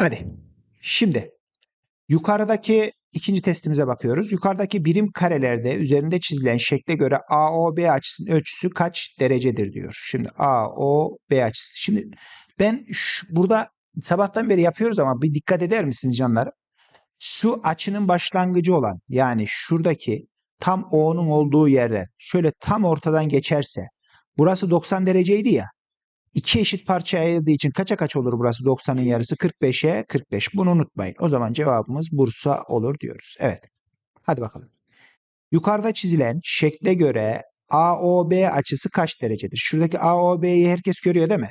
Hadi. Şimdi yukarıdaki ikinci testimize bakıyoruz. Yukarıdaki birim karelerde üzerinde çizilen şekle göre AOB açısının ölçüsü kaç derecedir diyor. Şimdi AOB açısı. Şimdi ben şu- burada sabahtan beri yapıyoruz ama bir dikkat eder misiniz canlarım? Şu açının başlangıcı olan yani şuradaki tam O'nun olduğu yerden şöyle tam ortadan geçerse burası 90 dereceydi ya. İki eşit parçaya ayırdığı için kaça kaç olur burası 90'ın yarısı 45'e 45. Bunu unutmayın. O zaman cevabımız Bursa olur diyoruz. Evet. Hadi bakalım. Yukarıda çizilen şekle göre AOB açısı kaç derecedir? Şuradaki AOB'yi herkes görüyor değil mi?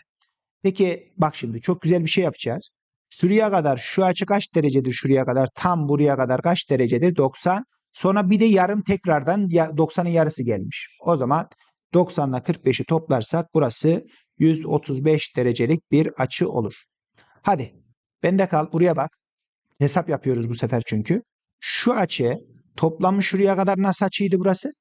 Peki bak şimdi çok güzel bir şey yapacağız. Şuraya kadar şu açı kaç derecedir şuraya kadar? Tam buraya kadar kaç derecedir? 90. Sonra bir de yarım tekrardan ya- 90'ın yarısı gelmiş. O zaman 90 ile 45'i toplarsak burası 135 derecelik bir açı olur. Hadi bende kal buraya bak. Hesap yapıyoruz bu sefer çünkü. Şu açı toplamı şuraya kadar nasıl açıydı burası?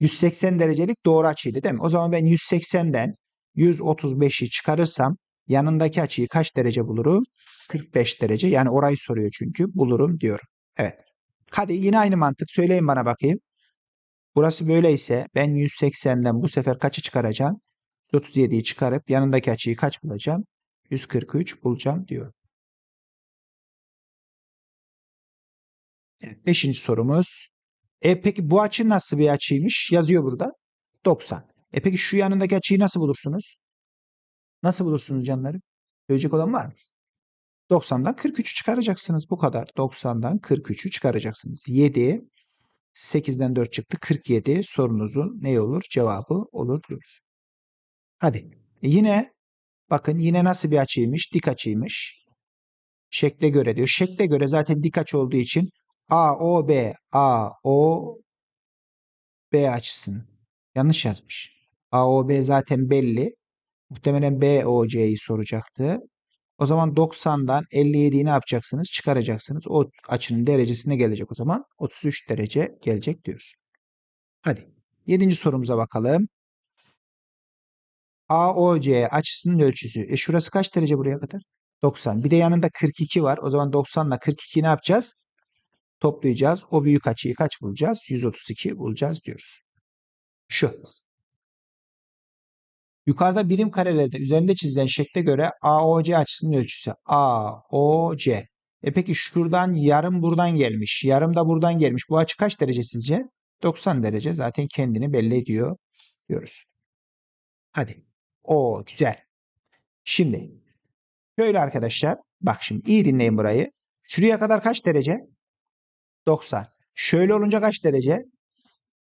180 derecelik doğru açıydı değil mi? O zaman ben 180'den 135'i çıkarırsam yanındaki açıyı kaç derece bulurum? 45 derece. Yani orayı soruyor çünkü. Bulurum diyorum. Evet. Hadi yine aynı mantık. Söyleyin bana bakayım. Burası böyleyse ben 180'den bu sefer kaçı çıkaracağım? 37'yi çıkarıp yanındaki açıyı kaç bulacağım? 143 bulacağım diyorum. Evet, beşinci sorumuz. E peki bu açı nasıl bir açıymış? Yazıyor burada. 90. E peki şu yanındaki açıyı nasıl bulursunuz? Nasıl bulursunuz canlarım? Söyleyecek olan var mı? 90'dan 43'ü çıkaracaksınız. Bu kadar. 90'dan 43'ü çıkaracaksınız. 7, 8'den 4 çıktı. 47 sorunuzun ne olur? Cevabı olur diyoruz. Hadi. E yine bakın yine nasıl bir açıymış? Dik açıymış. Şekle göre diyor. Şekle göre zaten dik açı olduğu için AOB AOB açısını yanlış yazmış. AOB zaten belli. Muhtemelen BOC'yi soracaktı. O zaman 90'dan 57'yi ne yapacaksınız? Çıkaracaksınız. O açının derecesine gelecek o zaman. 33 derece gelecek diyoruz. Hadi. Yedinci sorumuza bakalım. AOC açısının ölçüsü. E şurası kaç derece buraya kadar? 90. Bir de yanında 42 var. O zaman 90 ile 42 ne yapacağız? Toplayacağız. O büyük açıyı kaç bulacağız? 132 bulacağız diyoruz. Şu. Yukarıda birim karelerde üzerinde çizilen şekle göre AOC açısının ölçüsü. AOC. E peki şuradan yarım buradan gelmiş. Yarım da buradan gelmiş. Bu açı kaç derece sizce? 90 derece. Zaten kendini belli ediyor diyoruz. Hadi. O güzel. Şimdi şöyle arkadaşlar. Bak şimdi iyi dinleyin burayı. Şuraya kadar kaç derece? 90. Şöyle olunca kaç derece?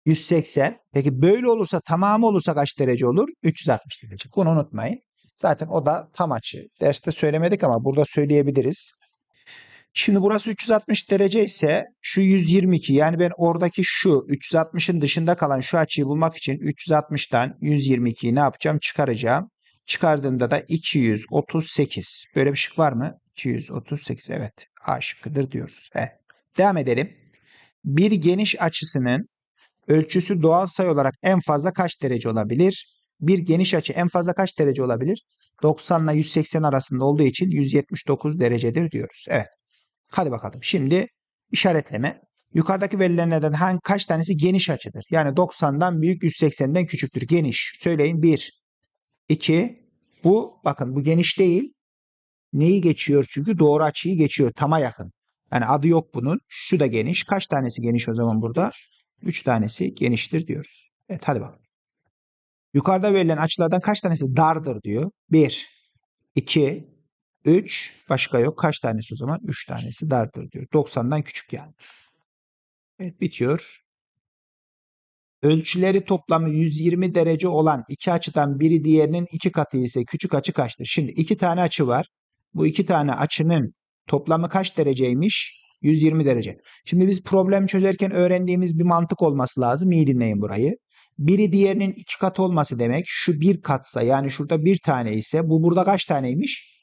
180. Peki böyle olursa tamamı olursa kaç derece olur? 360 derece. Bunu unutmayın. Zaten o da tam açı. Derste söylemedik ama burada söyleyebiliriz. Şimdi burası 360 derece ise şu 122 yani ben oradaki şu 360'ın dışında kalan şu açıyı bulmak için 360'tan 122'yi ne yapacağım? Çıkaracağım. Çıkardığımda da 238. Böyle bir şık var mı? 238 evet. A şıkkıdır diyoruz. Evet. Devam edelim. Bir geniş açısının ölçüsü doğal sayı olarak en fazla kaç derece olabilir? Bir geniş açı en fazla kaç derece olabilir? 90 ile 180 arasında olduğu için 179 derecedir diyoruz. Evet. Hadi bakalım. Şimdi işaretleme. Yukarıdaki verilenlerden hangi kaç tanesi geniş açıdır? Yani 90'dan büyük 180'den küçüktür. Geniş. Söyleyin 1. 2. Bu bakın bu geniş değil. Neyi geçiyor çünkü? Doğru açıyı geçiyor. Tama yakın. Yani adı yok bunun. Şu da geniş. Kaç tanesi geniş o zaman burada? 3 tanesi geniştir diyoruz. Evet hadi bakalım. Yukarıda verilen açılardan kaç tanesi dardır diyor. 1, 2, 3 başka yok. Kaç tanesi o zaman? 3 tanesi dardır diyor. 90'dan küçük yani. Evet bitiyor. Ölçüleri toplamı 120 derece olan iki açıdan biri diğerinin iki katı ise küçük açı kaçtır? Şimdi iki tane açı var. Bu iki tane açının toplamı kaç dereceymiş? 120 derece. Şimdi biz problem çözerken öğrendiğimiz bir mantık olması lazım. İyi dinleyin burayı. Biri diğerinin iki katı olması demek. Şu bir katsa yani şurada bir tane ise bu burada kaç taneymiş?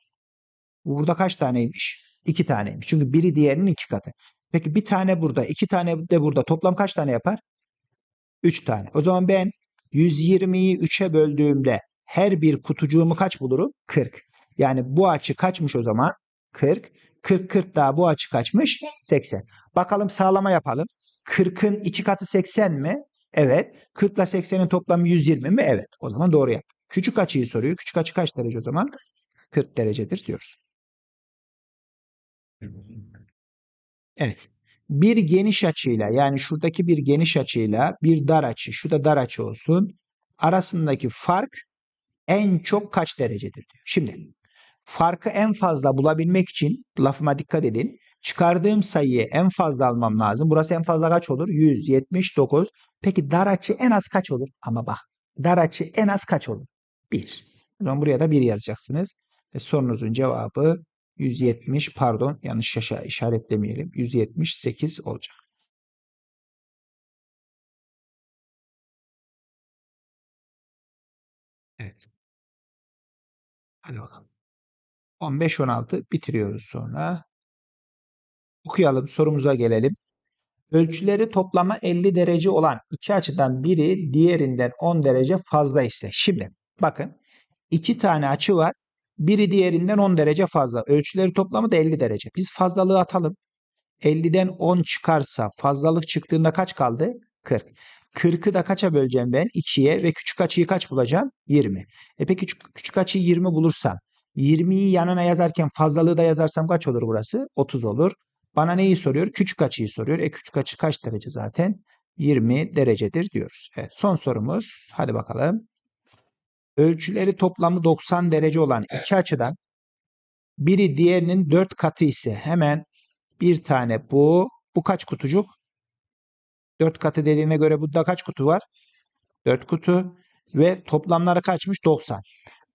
Bu burada kaç taneymiş? İki taneymiş. Çünkü biri diğerinin iki katı. Peki bir tane burada, iki tane de burada. Toplam kaç tane yapar? Üç tane. O zaman ben 120'yi 3'e böldüğümde her bir kutucuğumu kaç bulurum? 40. Yani bu açı kaçmış o zaman? 40. 40 40 daha bu açı kaçmış? 80. Bakalım sağlama yapalım. 40'ın 2 katı 80 mi? Evet. 40 ile 80'in toplamı 120 mi? Evet. O zaman doğru yap. Küçük açıyı soruyor. Küçük açı kaç derece o zaman? 40 derecedir diyoruz. Evet. Bir geniş açıyla yani şuradaki bir geniş açıyla bir dar açı, şu da dar açı olsun. Arasındaki fark en çok kaç derecedir diyor. Şimdi farkı en fazla bulabilmek için lafıma dikkat edin. Çıkardığım sayıyı en fazla almam lazım. Burası en fazla kaç olur? 179. Peki dar açı en az kaç olur? Ama bak dar açı en az kaç olur? 1. O zaman buraya da 1 yazacaksınız. Ve sorunuzun cevabı 170 pardon yanlış yaşa işaretlemeyelim. 178 olacak. Evet. Hadi bakalım. 15-16 bitiriyoruz sonra. Okuyalım sorumuza gelelim. Ölçüleri toplamı 50 derece olan iki açıdan biri diğerinden 10 derece fazla ise. Şimdi bakın iki tane açı var. Biri diğerinden 10 derece fazla. Ölçüleri toplamı da 50 derece. Biz fazlalığı atalım. 50'den 10 çıkarsa fazlalık çıktığında kaç kaldı? 40. 40'ı da kaça böleceğim ben? 2'ye ve küçük açıyı kaç bulacağım? 20. E peki küçük, küçük açıyı 20 bulursam 20'yi yanına yazarken fazlalığı da yazarsam kaç olur burası? 30 olur. Bana neyi soruyor? Küçük açıyı soruyor. E küçük açı kaç derece zaten? 20 derecedir diyoruz. Evet, son sorumuz. Hadi bakalım. Ölçüleri toplamı 90 derece olan iki açıdan biri diğerinin 4 katı ise hemen bir tane bu. Bu kaç kutucuk? 4 katı dediğime göre burada kaç kutu var? 4 kutu. Ve toplamları kaçmış? 90.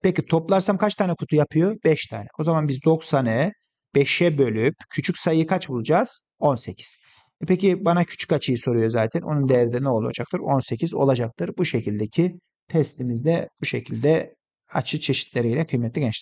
Peki toplarsam kaç tane kutu yapıyor? 5 tane. O zaman biz 90'ı 5'e bölüp küçük sayıyı kaç bulacağız? 18. E peki bana küçük açıyı soruyor zaten. Onun değeri de ne olacaktır? 18 olacaktır. Bu şekildeki testimizde bu şekilde açı çeşitleriyle kıymetli gençler.